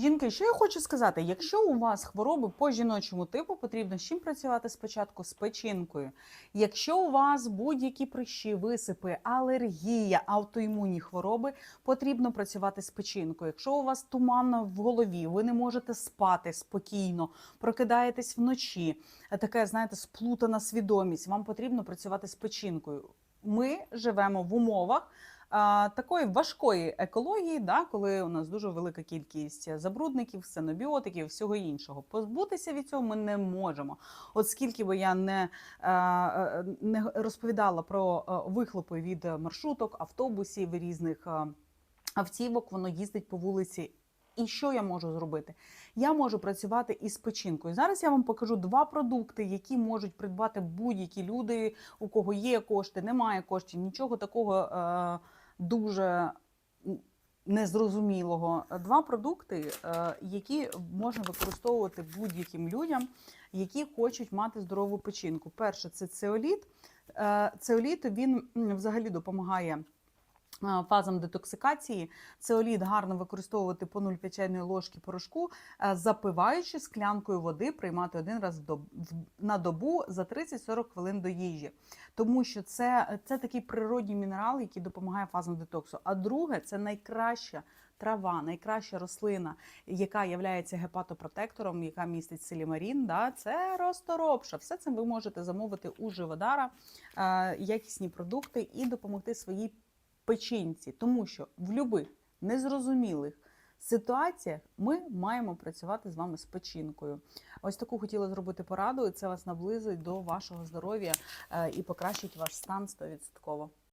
Жінки, що я хочу сказати, якщо у вас хвороби по жіночому типу, потрібно з чим працювати спочатку з печінкою. Якщо у вас будь-які прищі, висипи, алергія, автоімунні хвороби, потрібно працювати з печінкою. Якщо у вас туманно в голові, ви не можете спати спокійно, прокидаєтесь вночі, таке, знаєте, сплутана свідомість, вам потрібно працювати з печінкою. Ми живемо в умовах такої важкої екології, да, коли у нас дуже велика кількість забрудників, сценобіотиків, всього іншого. Позбутися від цього ми не можемо. От скільки би я не, е, е, не розповідала про е, вихлопи від маршруток, автобусів, різних автівок, воно їздить по вулиці. І що я можу зробити? Я можу працювати із печінкою. Зараз я вам покажу два продукти, які можуть придбати будь-які люди, у кого є кошти, немає коштів, нічого такого е, дуже незрозумілого. Два продукти, е, які можна використовувати будь-яким людям, які хочуть мати здорову печінку. Перше це цеоліт. Е, Цеоліт він взагалі допомагає. Фазам детоксикації цеоліт гарно використовувати по 0,5 чайної ложки порошку, е, запиваючи склянкою води, приймати один раз на добу за 30-40 хвилин до їжі. Тому що це, це такий природній мінерал, який допомагає фазам детоксу. А друге, це найкраща трава, найкраща рослина, яка є гепатопротектором, яка містить селімарін. Да? Це розторопша. Все це ви можете замовити у живодара, е, якісні продукти і допомогти своїй печінці, тому що в будь-яких незрозумілих ситуаціях ми маємо працювати з вами з печінкою. Ось таку хотіла зробити пораду, і це вас наблизить до вашого здоров'я е, і покращить ваш стан 100%.